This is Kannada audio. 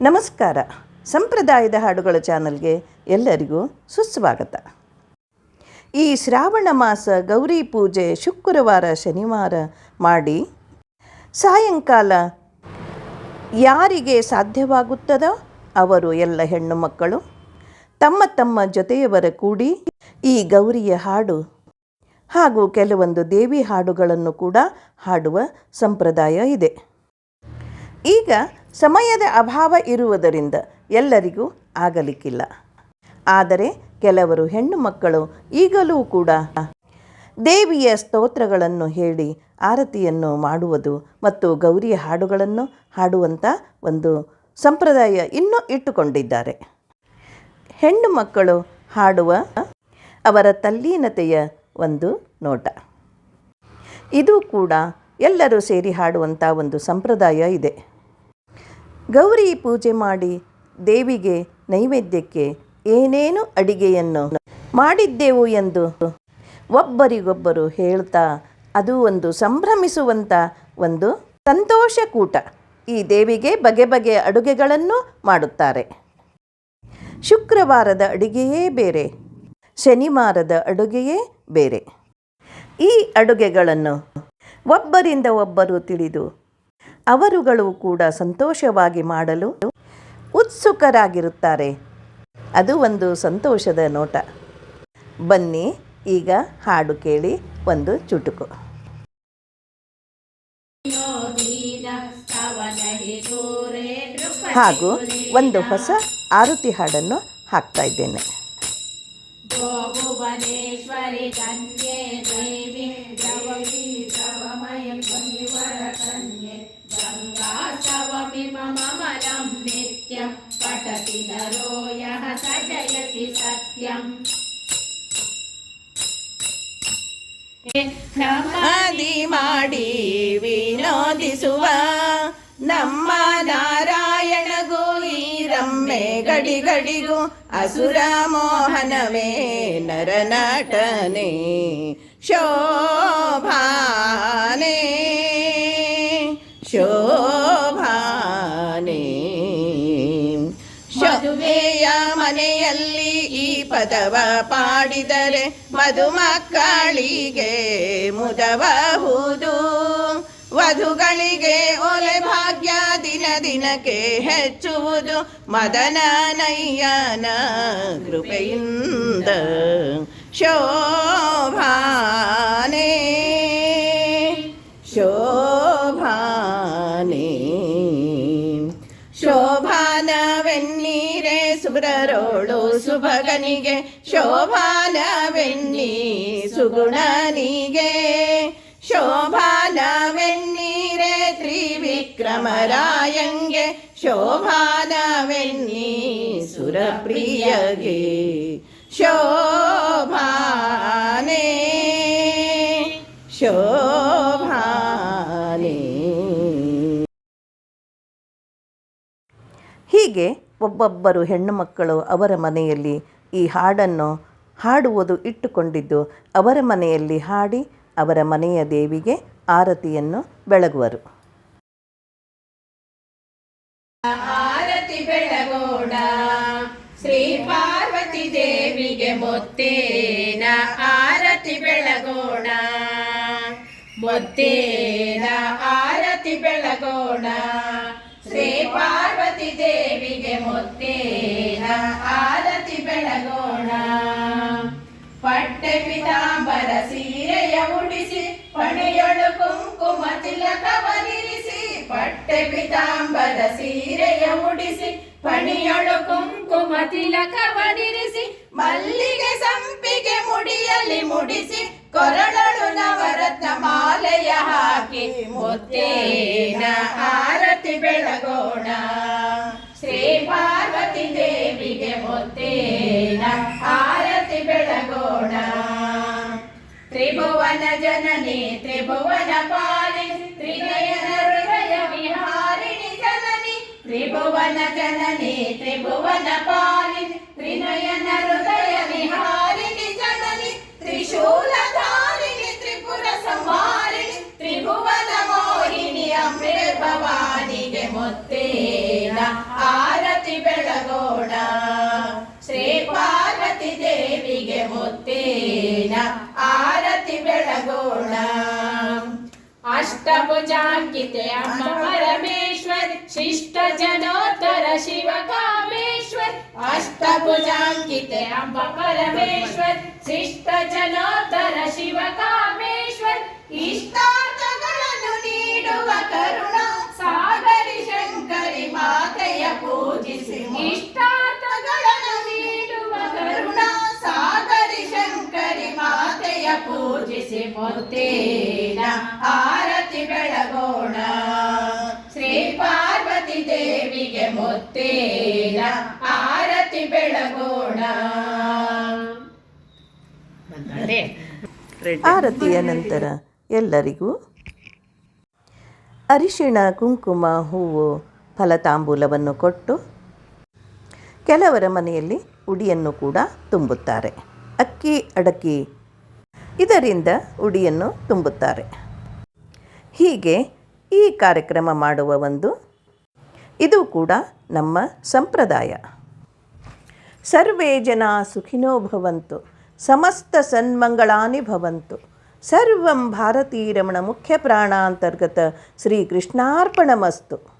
ನಮಸ್ಕಾರ. ಸಂಪ್ರದಾಯದ ಹಾಡುಗಳ ಚಾನಲ್ಗೆ ಎಲ್ಲರಿಗೂ ಸುಸ್ವಾಗತ. ಈ ಶ್ರಾವಣ ಮಾಸ ಗೌರಿ ಪೂಜೆ ಶುಕ್ರವಾರ ಶನಿವಾರ ಮಾಡಿ ಸಾಯಂಕಾಲ ಯಾರಿಗೆ ಸಾಧ್ಯವಾಗುತ್ತದೋ ಅವರು ಎಲ್ಲ ಹೆಣ್ಣು ಮಕ್ಕಳು, ತಮ್ಮ ತಮ್ಮ ಜೊತೆಯವರ ಕೂಡಿ ಈ ಗೌರಿಯ ಹಾಡು ಹಾಗೂ ಕೆಲವೊಂದು ದೇವಿ ಹಾಡುಗಳನ್ನು ಕೂಡ ಹಾಡುವ ಸಂಪ್ರದಾಯ ಇದೆ. ಈಗ ಸಮಯದ ಅಭಾವ ಇರುವುದರಿಂದ ಎಲ್ಲರಿಗೂ ಆಗಲಿಕ್ಕಿಲ್ಲ. ಆದರೆ ಕೆಲವರು ಹೆಣ್ಣು ಮಕ್ಕಳು ಈಗಲೂ ಕೂಡ ದೇವಿಯ ಸ್ತೋತ್ರಗಳನ್ನು ಹೇಳಿ ಆರತಿಯನ್ನು ಮಾಡುವುದು ಮತ್ತು ಗೌರಿಯ ಹಾಡುಗಳನ್ನು ಹಾಡುವಂಥ ಒಂದು ಸಂಪ್ರದಾಯ ಇನ್ನೂ ಇಟ್ಟುಕೊಂಡಿದ್ದಾರೆ. ಹೆಣ್ಣು ಮಕ್ಕಳು ಹಾಡುವ ಅವರ ತಲ್ಲೀನತೆಯ ಒಂದು ನೋಟ. ಇದು ಕೂಡ ಎಲ್ಲರೂ ಸೇರಿ ಹಾಡುವಂಥ ಒಂದು ಸಂಪ್ರದಾಯ ಇದೆ. ಗೌರಿ ಪೂಜೆ ಮಾಡಿ ದೇವಿಗೆ ನೈವೇದ್ಯಕ್ಕೆ ಏನೇನು ಅಡಿಗೆಯನ್ನು ಮಾಡಿದ್ದೆವು ಎಂದು ಒಬ್ಬರಿಗೊಬ್ಬರು ಹೇಳ್ತಾ, ಅದು ಒಂದು ಸಂಭ್ರಮಿಸುವಂಥ ಒಂದು ಸಂತೋಷ ಕೂಟ. ಈ ದೇವಿಗೆ ಬಗೆ ಬಗೆಯ ಅಡುಗೆಗಳನ್ನು ಮಾಡುತ್ತಾರೆ. ಶುಕ್ರವಾರದ ಅಡುಗೆಯೇ ಬೇರೆ, ಶನಿವಾರದ ಅಡುಗೆಯೇ ಬೇರೆ. ಈ ಅಡುಗೆಗಳನ್ನು ಒಬ್ಬರಿಂದ ಒಬ್ಬರು ತಿಳಿದು ಅವರುಗಳು ಕೂಡ ಸಂತೋಷವಾಗಿ ಮಾಡಲು ಉತ್ಸುಕರಾಗಿರುತ್ತಾರೆ. ಅದು ಒಂದು ಸಂತೋಷದ ನೋಟ. ಬನ್ನಿ, ಈಗ ಹಾಡು ಕೇಳಿ ಒಂದು ಚುಟುಕು. ಹಾಗೂ ಒಂದು ಹೊಸ ಆರುತಿ ಹಾಡನ್ನು ಹಾಕ್ತಾ ಇದ್ದೇನೆ. ಭುವನೇಶ್ವರಿ ಕನ್ಯೆ ದೇವಿ ಗಂಗಾ ಸ್ತವಮಿ ಮಮ ಮಲಂ ನಿತ್ಯಂ ಪಠತಿ ನರೋ ಯಃ ಸ ಜಯತಿ ಸತ್ಯಂ ನಮ ಆದಿ ಮಾಡಿ ವಿನೋದಿಸುವ ನಮ್ಮ ನಾರಾಯಣಗೂ ಈ ರಮ್ಮೆ ಗಡಿ ಗಡಿಗೂ ಅಸುರ ಮೋಹನವೇ ನರನಟನೆ ಶೋಭಾನೆ ಶೋಭಾನೆ ಮದುವೆಯ ಮನೆಯಲ್ಲಿ ಈ ಪದವ ಪಾಡಿದರೆ ಮಧುಮಕ್ಕಳಿಗೆ ಮುದವಹುದು. ವಧುಗಳಿಗೆ ಒಲೆ ಭಾಗ್ಯ ದಿನ ದಿನಕ್ಕೆ ಹೆಚ್ಚುವುದು ಮದನ ನಯ್ಯನ ಕೃಪೆಯಿಂದ. ಶೋಭಾನೆ ಶೋಭಾನವೆನ್ನೀರೆ ಸುಬ್ರರೋಳು ಸುಭಗನಿಗೆ ಶೋಭಾನವೆನ್ನಿ ಸುಗುಣನಿಗೆ ಶೋಭಾನವೆನ್ನೀರೆ ತ್ರಿವಿಕ್ರಮರಾಯಂಗೆ ಶೋಭಾನವೆನ್ನಿ ಸುರಪ್ರಿಯಗೆ ಶೋಭಾನೆ ಶೋಭಾನೆ ಹೀಗೆ ಒಬ್ಬೊಬ್ಬರು ಹೆಣ್ಣು ಮಕ್ಕಳು ಅವರ ಮನೆಯಲ್ಲಿ ಈ ಹಾಡನ್ನು ಹಾಡುವುದು ಇಟ್ಟುಕೊಂಡಿದ್ದು ಅವರ ಮನೆಯಲ್ಲಿ ಹಾಡಿ ಅವರ ಮನೆಯ ದೇವಿಗೆ ಆರತಿಯನ್ನು ಬೆಳಗುವರು. ಆರತಿ ಬೆಳಗೋಣ ಶ್ರೀ ಪಾರ್ವತಿ ದೇವಿಗೆ ಮೊತ್ತೇನ ಆರತಿ ಬೆಳಗೋಣ ಮೊತ್ತೇನ ಆರತಿ ಬೆಳಗೋಣ ಶ್ರೀ ಪಾರ್ವತಿ ದೇವಿಗೆ ಮೊತ್ತೇನ, ಆರತಿ ಬೆಳಗೋಣ. ಪಟ್ಟೆ ಪಿತಾಂಬರ ಸೀರೆಯ ಉಡಿಸಿ, ಪಣೆಯೊಳು ಕುಂಕುಮ ತಿಲಕವನಿರಿಸಿ ಪಟ್ಟೆ ಪಿತಾಂಬರ ಸೀರೆಯ ಉಡಿಸಿ, ಪಣಿಯೊಳು ಕುಂಕುಮ ತಿಲಕವನಿರಿಸಿ ಮಲ್ಲಿಗೆ ಸಂಪಿಗೆ ಮುಡಿಯಲ್ಲಿ ಮುಡಿಸಿ ಕೊರಳಳು ನವರತ್ನ ಮಾಲೆಯ ಹಾಕಿ. ಮುತ್ತೇನ, ಆರತಿ ಬೆಳಗೋಣ. ಮುತ್ತೇನ ಆರತಿ ಬೆಳಗೋಣ ತ್ರಿಭುವನ ಜನನಿ ತ್ರಿಭುವನ ಪಾಲಿ ತ್ರಿನಯನ ಹೃದಯ ವಿಹಾರಿಣಿ ಜನನಿ ತ್ರಿಭುವನ ಜನನಿ ತ್ರಿಭುವನ ಪಾಲಿ ತ್ರಿನಯನ ಹೃದಯ ವಿಹಾರಿಣಿ ಜನನಿ ತ್ರಿಶೂಲಧಾರಿಣಿ अष्टभुजाङ्किते अम्ब परमेश्वर शिष्ट जनोत्तर शिव कामेश्वर अष्टभुजाङ्किते अम्ब परमेश्वर शिष्ट जनोत्तर शिव कामेश्वर ಇಷ್ಟಾರ್ಥಗಳನ್ನು ನೀಡುವ ಕರುಣ ಸಾಗರಿ ಶಂಕರಿ ಮಾತೆಯ ಪೂಜಿಸಿ ಇಷ್ಟಾರ್ಥಗಳನ್ನು ನೀಡುವ ಕರುಣ ಸಾಗರಿ ಶಂಕರಿ ಮಾತೆಯ ಪೂಜಿಸಿ ಮುತ್ತೇನ ಆರತಿ ದೇವಿಗೆ ಆರತಿ ಬೆಳಗೋಣ. ಆರತಿಯ ನಂತರ ಎಲ್ಲರಿಗೂ ಅರಿಶಿಣ ಕುಂಕುಮ ಹೂವು ಫಲತಾಂಬೂಲವನ್ನು ಕೊಟ್ಟು ಕೆಲವರ ಮನೆಯಲ್ಲಿ ಉಡಿಯನ್ನು ಕೂಡ ತುಂಬುತ್ತಾರೆ. ಅಕ್ಕಿ ಅಡಕಿ ಇದರಿಂದ ಉಡಿಯನ್ನು ತುಂಬುತ್ತಾರೆ. ಹೀಗೆ ಈ ಕಾರ್ಯಕ್ರಮ ಮಾಡುವ ಒಂದು ಇದು ಕೂಡ ನಮ್ಮ ಸಂಪ್ರದಾಯ. ಸರ್ವೇ ಜನ ಸುಖಿನೋ ಭವಂತು, ಸಮಸ್ತ ಸನ್ಮಂಗಳಾನಿ ಭವಂತು. ಸರ್ವಂ ಭಾರತೀರಮಣ ಮುಖ್ಯ ಪ್ರಾಣಾಂತರ್ಗತ ಶ್ರೀಕೃಷ್ಣಾರ್ಪಣಮಸ್ತು